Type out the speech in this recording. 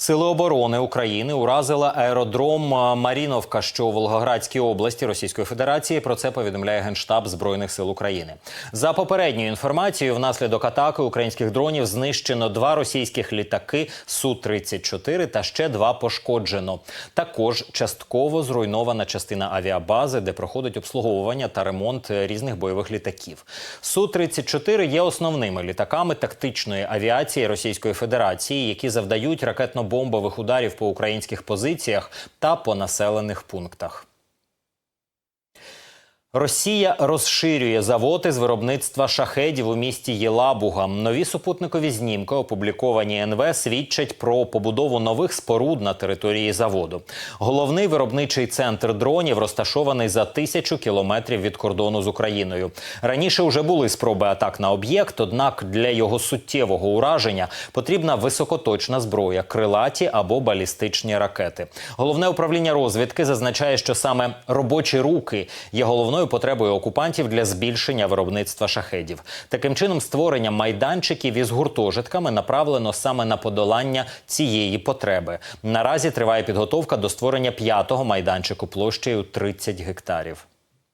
Сили оборони України уразила аеродром Маріновка, що у Волгоградській області Російської Федерації. Про це повідомляє генштаб збройних сил України. За попередньою інформацією, внаслідок атаки українських дронів знищено два російських літаки су 34 та ще два пошкоджено. Також частково зруйнована частина авіабази, де проходить обслуговування та ремонт різних бойових літаків. су 34 є основними літаками тактичної авіації Російської Федерації, які завдають ракетно-бомбових ударів по українських позиціях та по населених пунктах. Росія розширює заводи з виробництва шахедів у місті Єлабуга. Нові супутникові знімки, опубліковані НВ, свідчать про побудову нових споруд на території заводу. Головний виробничий центр дронів розташований за тисячу кілометрів від кордону з Україною. Раніше вже були спроби атак на об'єкт, однак для його суттєвого ураження потрібна високоточна зброя, крилаті або балістичні ракети. Головне управління розвідки зазначає, що саме робочі руки є головною потребою окупантів для збільшення виробництва шахедів. Таким чином, створення майданчиків із гуртожитками направлено саме на подолання цієї потреби. Наразі триває підготовка до створення п'ятого майданчику площею 30 гектарів.